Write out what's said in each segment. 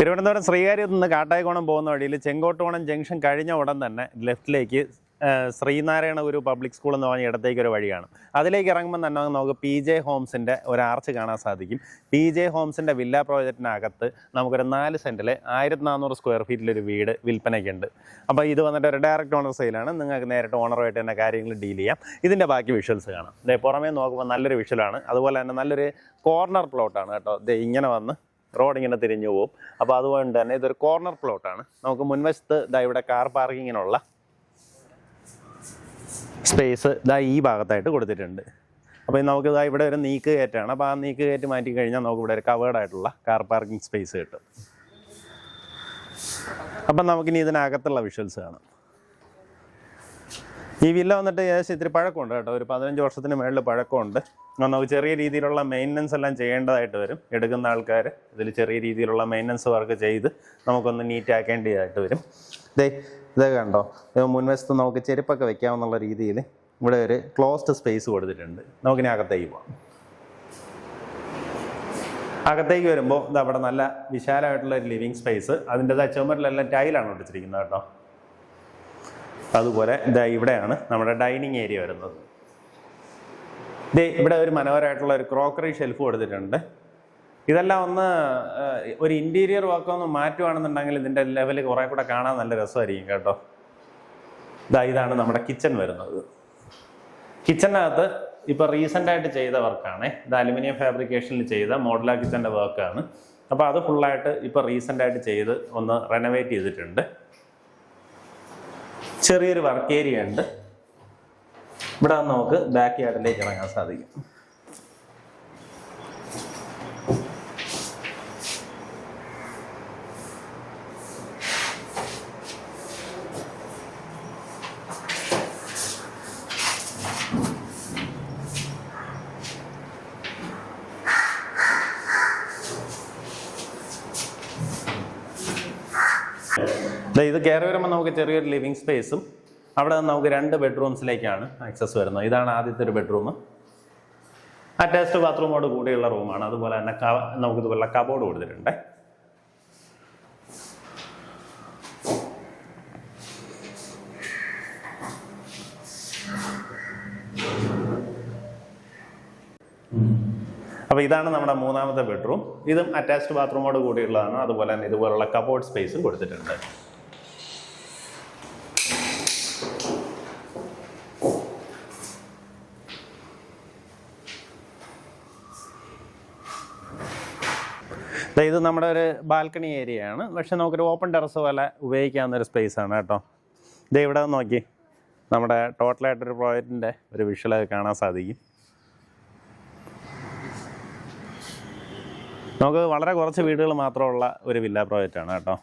തിരുവനന്തപുരം ശ്രീകാര്യത്ത് നിന്ന് കാട്ടായിക്കോണം പോകുന്ന വഴിയിൽ ചെങ്കോട്ടോണം ജംഗ്ഷൻ കഴിഞ്ഞ ഉടൻ തന്നെ ലെഫ്റ്റിലേക്ക് ശ്രീനാരായണ ഗുരു പബ്ലിക് സ്കൂൾ എന്ന് പറഞ്ഞ ഇടത്തേക്ക് ഒരു വഴിയാണ്. അതിലേക്ക് ഇറങ്ങുമ്പോൾ തന്നെ നമുക്ക് പി ജെ ഹോംസിന്റെ ഒരു ആർച്ച് കാണാൻ സാധിക്കും. പി ജെ ഹോംസിന്റെ വില്ല പ്രോജക്റ്റിനകത്ത് നമുക്കൊരു നാല് സെന്റിൽ ആയിരത്തി നാനൂറ് സ്ക്വയർ ഫീറ്റിലൊരു വീട് വിൽപ്പനയ്ക്കുണ്ട്. അപ്പോൾ ഇത് വന്നിട്ട് ഒരു ഡയറക്റ്റ് ഓണർ സെയിലാണ്. നിങ്ങൾക്ക് നേരിട്ട് ഓണറുമായിട്ട് തന്നെ കാര്യങ്ങൾ ഡീൽ ചെയ്യാം. ഇതിന്റെ ബാക്കി വിഷ്വൽസ് കാണാം. പുറമേ നോക്കുമ്പോൾ നല്ലൊരു വിഷ്വലാണ്. അതുപോലെ തന്നെ നല്ലൊരു കോർണർ പ്ലോട്ടാണ് കേട്ടോ. ഇങ്ങനെ വന്ന് റോഡ് ഇങ്ങനെ തിരിഞ്ഞു പോകും അപ്പോൾ അതുകൊണ്ട് തന്നെ ഇതൊരു കോർണർ പ്ലോട്ടാണ് നമുക്ക് മുൻവശത്ത് ഇതാ ഇവിടെ കാർ പാർക്കിങ്ങിനുള്ള സ്പേസ് ഇതാ ഈ ഭാഗത്തായിട്ട് കൊടുത്തിട്ടുണ്ട്. അപ്പോൾ നമുക്ക് ഇതാ ഇവിടെ ഒരു നീക്ക് കയറ്റാണ് അപ്പോൾ ആ നീക്ക് കയറ്റ് മാറ്റി കഴിഞ്ഞാൽ നമുക്ക് ഇവിടെ ഒരു കവേർഡ് ആയിട്ടുള്ള കാർ പാർക്കിംഗ് സ്പേസ് കിട്ടും. അപ്പം നമുക്കിനി ഇതിനകത്തുള്ള വിഷ്വൽസ് കാണാം. ഈ വില്ല വന്നിട്ട് ഏകദേശം ഇത്തിരി പഴക്കമുണ്ട് കേട്ടോ. ഒരു പതിനഞ്ച് വർഷത്തിന് മേളിൽ പഴക്കമുണ്ട്. നമുക്ക് ചെറിയ രീതിയിലുള്ള മെയിന്റനൻസ് എല്ലാം ചെയ്യേണ്ടതായിട്ട് വരും. എടുക്കുന്ന ആൾക്കാർ ഇതിൽ ചെറിയ രീതിയിലുള്ള മെയിന്റനൻസ് വർക്ക് ചെയ്ത് നമുക്കൊന്ന് നീറ്റ് ആക്കേണ്ടതായിട്ട് വരും. ഇതേ ഇത് കണ്ടോ? മുൻവശത്ത് നമുക്ക് ചെരുപ്പൊക്കെ വെക്കാമെന്നുള്ള രീതിയിൽ ഇവിടെ ഒരു ക്ലോസ്ഡ് സ്പേസ് കൊടുത്തിട്ടുണ്ട്. നമുക്കിനി അകത്തേക്ക് പോകാം അകത്തേക്ക് വരുമ്പോൾ ഇത് അവിടെ നല്ല വിശാലമായിട്ടുള്ള ഒരു ലിവിങ് സ്പേസ് അതിന്റെതായ ചുമരിലെല്ലാം ടൈലാണ് ഒട്ടിച്ചിരിക്കുന്നത് കേട്ടോ. അതുപോലെ ഇതാ ഇവിടെയാണ് നമ്മുടെ ഡൈനിങ് ഏരിയ വരുന്നത്. ഇതേ ഇവിടെ ഒരു മനോഹരമായിട്ടുള്ള ഒരു ക്രോക്കറി ഷെൽഫ് കൊടുത്തിട്ടുണ്ട്. ഇതെല്ലാം ഒന്ന് ഒരു ഇന്റീരിയർ വർക്ക് ഒന്ന് മാറ്റുവാണെന്നുണ്ടെങ്കിൽ ഇതിന്റെ ലെവൽ കുറേ കൂടെ കാണാൻ നല്ല രസമായിരിക്കും കേട്ടോ. ഇതാ ഇതാണ് നമ്മുടെ കിച്ചൺ വരുന്നത്. കിച്ചണിനകത്ത് ഇപ്പോൾ റീസെന്റ് ആയിട്ട് ചെയ്ത വർക്കാണ്. ഇത് അലുമിനിയം ഫാബ്രിക്കേഷനിൽ ചെയ്ത മോഡലാ കിച്ചന്റെ വർക്കാണ് അപ്പോൾ അത് ഫുള്ളായിട്ട് ഇപ്പോൾ റീസെന്റ് ആയിട്ട് ചെയ്ത് ഒന്ന് റെനോവേറ്റ് ചെയ്തിട്ടുണ്ട്. ചെറിയൊരു വർക്ക് ഏരിയ ഉണ്ട്. ഇവിടെ നമുക്ക് ബാക്ക് യാർഡിലേക്ക് ഇറങ്ങാൻ സാധിക്കും. ദേ ഇത് കയറി വരുമ്പോൾ നമുക്ക് ചെറിയൊരു ലിവിങ് സ്പേസും അവിടെ നിന്ന് നമുക്ക് രണ്ട് ബെഡ്റൂംസിലേക്കാണ് ആക്സസ് വരുന്നത്. ഇതാണ് ആദ്യത്തെ ഒരു ബെഡ്റൂം അറ്റാച്ച്ഡ് ബാത്റൂമോട് കൂടിയുള്ള റൂമാണ് അതുപോലെ തന്നെ നമുക്ക് ഇതുപോലെ കബോർഡ് കൊടുത്തിട്ടുണ്ട്. അപ്പോൾ ഇതാണ് നമ്മുടെ മൂന്നാമത്തെ ബെഡ്റൂം ഇതും അറ്റാച്ച്ഡ് ബാത്റൂമോട് കൂടിയുള്ളതാണ്. അതുപോലെ തന്നെ ഇതുപോലുള്ള കബോർഡ് സ്പേസും കൊടുത്തിട്ടുണ്ട്. ഇത് നമ്മുടെ ഒരു ബാൽക്കണി ഏരിയ ആണ് പക്ഷെ നമുക്കൊരു ഓപ്പൺ ടെറസ് പോലെ ഉപയോഗിക്കാവുന്ന ഒരു സ്പേസ് ആണ് കേട്ടോ. ഇത് ഇവിടെ നോക്കി. നമ്മുടെ ടോട്ടലായിട്ടൊരു പ്രോജക്റ്റിന്റെ ഒരു വിഷ്വൽ വിഷ്വലൊക്കെ കാണാൻ സാധിക്കും. നമുക്ക് വളരെ കുറച്ച് വീടുകൾ മാത്രമുള്ള ഒരു വില്ല പ്രോജക്റ്റ് ആണ് കേട്ടോ.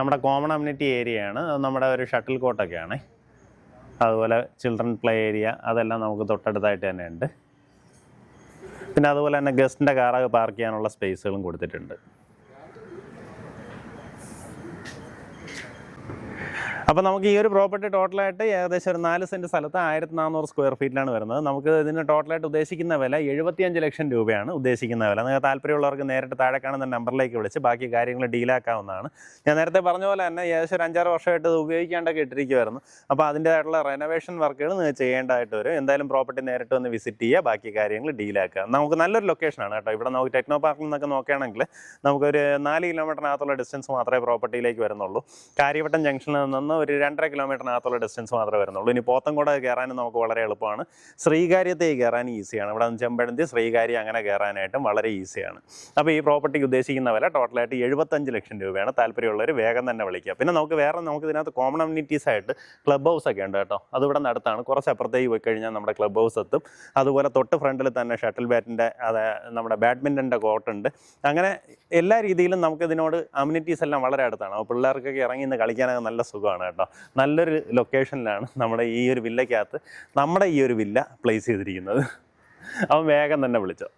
നമ്മുടെ കോമൺ അമ്യൂണിറ്റി ഏരിയ ആണ്. അത് നമ്മുടെ ഒരു ഷട്ടിൽ കോട്ടൊക്കെയാണ് അതുപോലെ ചിൽഡ്രൻ പ്ലേ ഏരിയ അതെല്ലാം നമുക്ക് തൊട്ടടുത്തായിട്ട് തന്നെ ഉണ്ട് പിന്നെ അതുപോലെ തന്നെ ഗസ്റ്റിന്റെ കാറൊക്കെ പാർക്ക് ചെയ്യാനുള്ള സ്പേസുകളും കൊടുത്തിട്ടുണ്ട്. അപ്പോൾ നമുക്ക് ഈ ഒരു പ്രോപ്പർട്ടി ടോട്ടലായിട്ട് ഏകദേശം ഒരു നാല് സെന്റ് സ്ഥലത്ത് ആയിരത്തി നാനൂറ് സ്ക്വയർ ഫീറ്റിലാണ് വരുന്നത്. നമുക്ക് ഇതിന് ടോട്ടലായിട്ട് ഉദ്ദേശിക്കുന്ന വില എഴുപത്തിയഞ്ച് ലക്ഷം രൂപയാണ് ഉദ്ദേശിക്കുന്ന വില. നിങ്ങൾക്ക് താല്പര്യമുള്ളവർക്ക് നേരിട്ട് താഴെ കാണുന്ന നമ്പറിലേക്ക് വിളിച്ച് ബാക്കി കാര്യങ്ങൾ ഡീലാക്കാവുന്നതാണ് ഞാൻ നേരത്തെ പറഞ്ഞ പോലെ തന്നെ ഏകദേശം ഒരു അഞ്ചാറ് വർഷമായിട്ട് ഇത് ഉപയോഗിക്കാണ്ടൊക്കെ ഇട്ടിരിക്കുമായിരുന്നു അപ്പോൾ അതിന്റേതായിട്ടുള്ള റെനോവേഷൻ വർക്കുകൾ നിങ്ങൾ ചെയ്യേണ്ടതായിട്ട് വരും. എന്തായാലും പ്രോപ്പർട്ടി നേരിട്ട് വന്ന് വിസിറ്റ് ചെയ്യുക ബാക്കി കാര്യങ്ങൾ ഡീലാക്കുക നമുക്ക് നല്ലൊരു ലൊക്കേഷനാണ് കേട്ടോ. ഇവിടെ നമുക്ക് ടെക്നോ പാർക്കിൽ നിന്നൊക്കെ നോക്കുകയാണെങ്കിൽ നമുക്കൊരു നാല് കിലോമീറ്ററിനകത്തുള്ള ഡിസ്റ്റൻസ് മാത്രമേ പ്രോപ്പർട്ടിയിലേക്ക് വരുന്നുള്ളൂ. കാര്യവട്ടം ജംഗ്ഷനിൽ നിന്ന് ഒരു രണ്ടര കിലോമീറ്ററിനകത്തുള്ള ഡിസ്റ്റൻസ് മാത്രമേ വരുന്നുള്ളൂ. ഇനി പോത്തൻകോട് കയറാനും നമുക്ക് വളരെ എളുപ്പമാണ്. ശ്രീകാര്യത്തേക്ക് കയറാൻ ഈസിയാണ്. ഇവിടെ ചെമ്പഴന്തി ശ്രീകാര്യം അങ്ങനെ കയറാനായിട്ടും വളരെ ഈസിയാണ്. അപ്പോൾ ഈ പ്രോപ്പർട്ടിക്ക് ഉദ്ദേശിക്കുന്ന വില ടോട്ടലായിട്ട് എഴുപത്തഞ്ച് ലക്ഷം രൂപയാണ്. താല്പര്യമുള്ളവർ വേഗം തന്നെ വിളിക്കുക. പിന്നെ നമുക്ക് വേറെ നമുക്ക് ഇതിനകത്ത് കോമൺ അമ്യൂണിറ്റീസ് ആയിട്ട് ക്ലബ് ഹൗസ് ഒക്കെ ഉണ്ട് കേട്ടോ. അത് ഇവിടെ അടുത്താണ്. കുറച്ച് അപ്പുറത്തേക്ക് പോയി കഴിഞ്ഞാൽ നമ്മുടെ ക്ലബ് ഹൗസ് എത്തും. അതുപോലെ തൊട്ട് ഫ്രണ്ടിൽ തന്നെ ഷട്ടിൽ ബാറ്റിന്റെ അത് നമ്മുടെ ബാഡ്മിന്റന്റെ കോർട്ടുണ്ട് അങ്ങനെ എല്ലാ രീതിയിലും നമുക്ക് ഇതിനോട് അമ്യൂണിറ്റീസ് എല്ലാം വളരെ അടുത്താണ്. അപ്പോൾ പിള്ളേർക്കൊക്കെ ഇറങ്ങി ഇന്ന് കളിക്കാനൊക്കെ നല്ല സുഖമാണ് കേട്ടോ. നല്ലൊരു ലൊക്കേഷനിലാണ് നമ്മുടെ ഈ ഒരു വില്ലയ്ക്കകത്ത് നമ്മുടെ ഈ ഒരു വില്ല പ്ലേസ് ചെയ്തിരിക്കുന്നത്. അവൻ വേഗം തന്നെ വിളിച്ചോ.